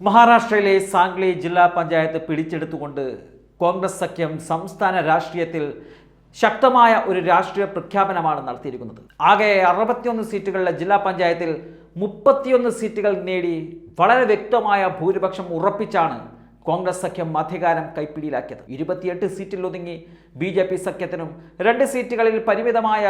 മഹാരാഷ്ട്രയിലെ സാംഗ്ലി ജില്ലാ പഞ്ചായത്ത് പിടിച്ചെടുത്തുകൊണ്ട് കോൺഗ്രസ് സഖ്യം സംസ്ഥാന രാഷ്ട്രീയത്തിൽ ശക്തമായ ഒരു രാഷ്ട്രീയ പ്രഖ്യാപനമാണ് നടത്തിയിരിക്കുന്നത്. ആകെ അറുപത്തിയൊന്ന് സീറ്റുകളിലെ ജില്ലാ പഞ്ചായത്തിൽ മുപ്പത്തിയൊന്ന് സീറ്റുകൾ നേടി വളരെ വ്യക്തമായ ഭൂരിപക്ഷം ഉറപ്പിച്ചാണ് കോൺഗ്രസ് സഖ്യം അധികാരം കൈപ്പിടിയിലാക്കിയത്. ഇരുപത്തിയെട്ട് സീറ്റിൽ ഒതുങ്ങി ബി ജെ പി സഖ്യത്തിനും രണ്ട് സീറ്റുകളിൽ പരിമിതമായ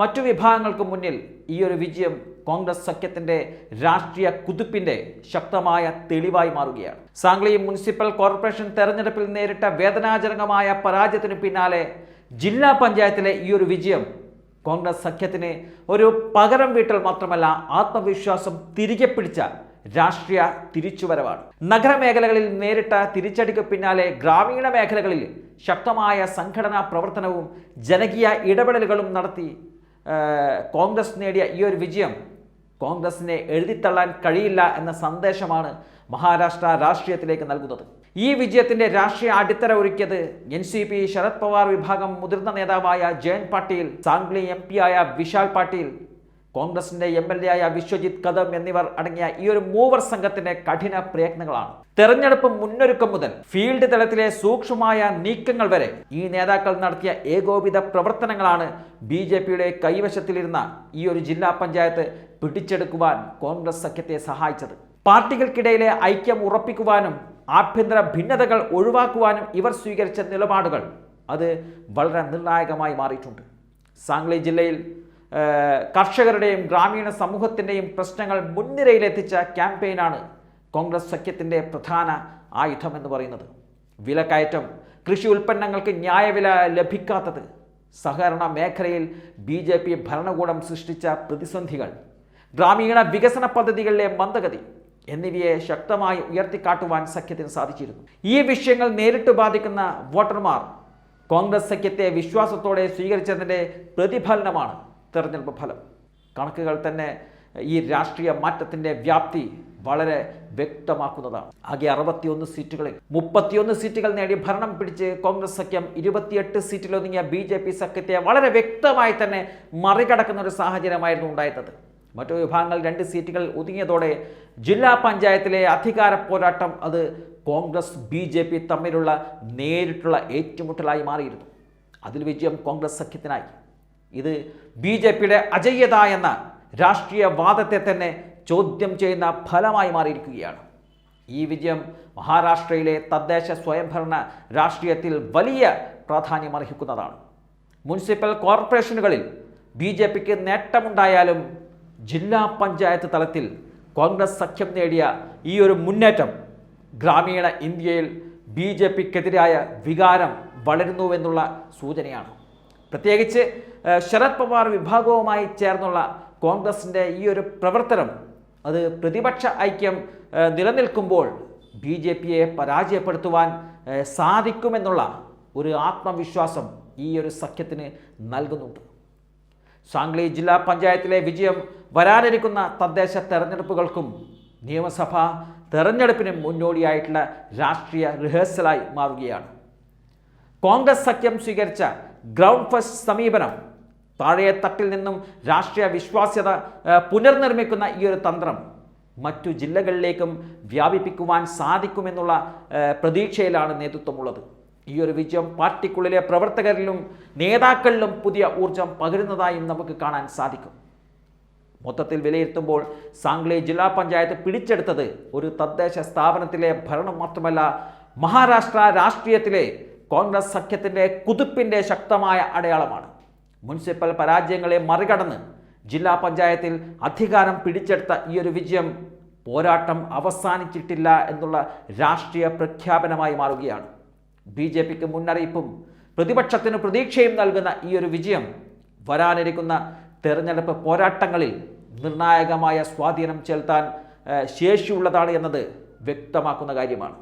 മറ്റു വിഭാഗങ്ങൾക്ക് മുന്നിൽ ഈ ഒരു വിജയം കോൺഗ്രസ് സഖ്യത്തിന്റെ രാഷ്ട്രീയ കുതിപ്പിന്റെ ശക്തമായ തെളിവായി മാറുകയാണ്. സാംഗ്ലി മുനിസിപ്പൽ കോർപ്പറേഷൻ തെരഞ്ഞെടുപ്പിൽ നേരിട്ട വേദനാജനകമായ പരാജയത്തിനു പിന്നാലെ ജില്ലാ പഞ്ചായത്തിലെ ഈ ഒരു വിജയം കോൺഗ്രസ് സഖ്യത്തിന് ഒരു പകരം വീട്ടൽ മാത്രമല്ല ആത്മവിശ്വാസം തിരികെ പിടിച്ച രാഷ്ട്രീയ തിരിച്ചുവരവാണ്. നഗരമേഖലകളിൽ നേരിട്ട തിരിച്ചടിക്ക് പിന്നാലെ ഗ്രാമീണ മേഖലകളിൽ ശക്തമായ സംഘടനാ പ്രവർത്തനവും ജനകീയ ഇടപെടലുകളും നടത്തി കോൺഗ്രസ് നേടിയ ഈ ഒരു വിജയം കോൺഗ്രസിനെ എഴുതിത്തള്ളാൻ കഴിയില്ല എന്ന സന്ദേശമാണ് മഹാരാഷ്ട്ര രാഷ്ട്രീയത്തിലേക്ക് നൽകുന്നത്. ഈ വിജയത്തിന്റെ രാഷ്ട്രീയ അടിത്തറ ഒരുക്കിയത് N C P Sharad Pawar വിഭാഗം മുതിർന്ന നേതാവായ ജയൻ പാട്ടീൽ സാംഗ്ലി എം ആയ വിശാൽ പാട്ടീൽ കോൺഗ്രസിന്റെ എം എൽ എ ആയ വിശ്വജിത് കദം എന്നിവർ അടങ്ങിയ ഈ ഒരു മൂവർ സംഘത്തിന്റെ കഠിന പ്രയത്നങ്ങളാണ്. തെരഞ്ഞെടുപ്പ് മുന്നൊരുക്കം മുതൽ ഫീൽഡ് തലത്തിലെ സൂക്ഷ്മമായ നീക്കങ്ങൾ വരെ ഈ നേതാക്കൾ നടത്തിയ ഏകോപിത പ്രവർത്തനങ്ങളാണ് ബി ജെ പിയുടെ കൈവശത്തിലിരുന്ന ഈ ഒരു ജില്ലാ പഞ്ചായത്ത് പിടിച്ചെടുക്കുവാൻ കോൺഗ്രസ് സഖ്യത്തെ സഹായിച്ചത്. പാർട്ടികൾക്കിടയിലെ ഐക്യം ഉറപ്പിക്കുവാനും ആഭ്യന്തര ഭിന്നതകൾ ഒഴിവാക്കുവാനും ഇവർ സ്വീകരിച്ച നിലപാടുകൾ അത് വളരെ നിർണായകമായി മാറിയിട്ടുണ്ട്. സാംഗ്ലി ജില്ലയിൽ കർഷകരുടെയും ഗ്രാമീണ സമൂഹത്തിന്റെയും പ്രശ്നങ്ങൾ മുൻനിരയിലെത്തിച്ച ക്യാമ്പയിനാണ് കോൺഗ്രസ് സഖ്യത്തിന്റെ പ്രധാന ആയുധം എന്ന് പറയുന്നത്. വിലക്കയറ്റം കൃഷി ഉൽപ്പന്നങ്ങൾക്ക് ന്യായവില ലഭിക്കാത്തത് സഹകരണ മേഖലയിൽ ബി ജെ പി ഭരണകൂടം സൃഷ്ടിച്ച പ്രതിസന്ധികൾ ഗ്രാമീണ വികസന പദ്ധതികളിലെ മന്ദഗതി എന്നിവയെ ശക്തമായി ഉയർത്തിക്കാട്ടുവാൻ സഖ്യത്തിന് സാധിച്ചിരുന്നു. ഈ വിഷയങ്ങൾ നേരിട്ട് ബാധിക്കുന്ന വോട്ടർമാർ കോൺഗ്രസ് സഖ്യത്തെ വിശ്വാസത്തോടെ സ്വീകരിച്ചതിന്റെ പ്രതിഫലനമാണ് തെരഞ്ഞെടുപ്പ് ഫലം. കണക്കുകൾ തന്നെ ഈ രാഷ്ട്രീയ മാറ്റത്തിന്റെ വ്യാപ്തി വളരെ വ്യക്തമാക്കുന്നതാണ്. ആകെ അറുപത്തിയൊന്ന് സീറ്റുകളിൽ മുപ്പത്തിയൊന്ന് സീറ്റുകൾ നേടി ഭരണം പിടിച്ച് കോൺഗ്രസ് സഖ്യം ഇരുപത്തിയെട്ട് സീറ്റിലൊതുങ്ങിയ ബി ജെ പി സഖ്യത്തെ വളരെ വ്യക്തമായി തന്നെ മറികടക്കുന്ന ഒരു സാഹചര്യമായിരുന്നു ഉണ്ടായിരുന്നത്. മറ്റു വിഭാഗങ്ങൾ രണ്ട് സീറ്റുകൾ ഒതുങ്ങിയതോടെ ജില്ലാ പഞ്ചായത്തിലെ അധികാര പോരാട്ടം അത് കോൺഗ്രസ് ബി ജെ പി തമ്മിലുള്ള നേരിട്ടുള്ള ഏറ്റുമുട്ടലായി മാറിയിരുന്നു. അതിൽ വിജയം കോൺഗ്രസ് സഖ്യത്തിനായി. ഇത് ബി ജെ പിയുടെ അജയ്യത എന്ന രാഷ്ട്രീയ വാദത്തെ തന്നെ ചോദ്യം ചെയ്യുന്ന ഫലമായി മാറിയിരിക്കുകയാണ്. ഈ വിജയം മഹാരാഷ്ട്രയിലെ തദ്ദേശ സ്വയംഭരണ രാഷ്ട്രീയത്തിൽ വലിയ പ്രാധാന്യം അർഹിക്കുന്നതാണ്. മുനിസിപ്പൽ കോർപ്പറേഷനുകളിൽ ബി ജെ പിക്ക് നേട്ടമുണ്ടായാലും ജില്ലാ പഞ്ചായത്ത് തലത്തിൽ കോൺഗ്രസ് സഖ്യം നേടിയ ഈ ഒരു മുന്നേറ്റം ഗ്രാമീണ ഇന്ത്യയിൽ ബി ജെ പിക്കെതിരായ വികാരം വളരുന്നുവെന്നുള്ള സൂചനയാണ്. പ്രത്യേകിച്ച് ശരത് പവാർ വിഭാഗവുമായി ചേർന്നുള്ള കോൺഗ്രസിന്റെ ഈ ഒരു പ്രവർത്തനം അത് പ്രതിപക്ഷ ഐക്യം നിലനിൽക്കുമ്പോൾ ബി ജെ പിയെ പരാജയപ്പെടുത്തുവാൻ സാധിക്കുമെന്നുള്ള ഒരു ആത്മവിശ്വാസം ഈ ഒരു സഖ്യത്തിന് നൽകുന്നുണ്ട്. സാംഗ്ലി ജില്ലാ പഞ്ചായത്തിലെ വിജയം വരാനിരിക്കുന്ന തദ്ദേശ തെരഞ്ഞെടുപ്പുകൾക്കും നിയമസഭാ തെരഞ്ഞെടുപ്പിനും മുന്നോടിയായിട്ടുള്ള രാഷ്ട്രീയ റിഹേഴ്സലായി മാറുകയാണ്. കോൺഗ്രസ് സഖ്യം സ്വീകരിച്ച ഗ്രൗണ്ട് ഫസ്റ്റ് സമീപനം. താഴെ തട്ടിൽ നിന്നും രാഷ്ട്രീയ വിശ്വാസ്യത പുനർനിർമ്മിക്കുന്ന ഈ ഒരു തന്ത്രം മറ്റു ജില്ലകളിലേക്കും വ്യാപിപ്പിക്കുവാൻ സാധിക്കുമെന്നുള്ള പ്രതീക്ഷയിലാണ് നേതൃത്വമുള്ളത്. ഈ ഒരു വിജയം പാർട്ടിക്കുള്ളിലെ പ്രവർത്തകരിലും നേതാക്കളിലും പുതിയ ഊർജം പകരുന്നതായും നമുക്ക് കാണാൻ സാധിക്കും. മൊത്തത്തിൽ വിലയിരുത്തുമ്പോൾ സാംഗ്ലി ജില്ലാ പഞ്ചായത്ത് പിടിച്ചെടുത്തത് ഒരു തദ്ദേശ സ്ഥാപനത്തിലെ ഭരണം മാത്രമല്ല മഹാരാഷ്ട്ര രാഷ്ട്രീയത്തിലെ കോൺഗ്രസ് സഖ്യത്തിന്റെ കുതിപ്പിന്റെ ശക്തമായ അടയാളമാണ്. മുനിസിപ്പൽ പരാജയങ്ങളെ മറികടന്ന് ജില്ലാ പഞ്ചായത്തിൽ അധികാരം പിടിച്ചെടുത്ത ഈ ഒരു വിജയം പോരാട്ടം അവസാനിച്ചിട്ടില്ല എന്നുള്ള രാഷ്ട്രീയ പ്രഖ്യാപനമായി മാറുകയാണ്. ബി ജെ പിക്ക് മുന്നറിയിപ്പും പ്രതിപക്ഷത്തിന് പ്രതീക്ഷയും നൽകുന്ന ഈ ഒരു വിജയം വരാനിരിക്കുന്ന തെരഞ്ഞെടുപ്പ് പോരാട്ടങ്ങളിൽ നിർണായകമായ സ്വാധീനം ചെലുത്താൻ ശേഷിയുള്ളതാണ് എന്നത് വ്യക്തമാക്കുന്ന കാര്യമാണ്.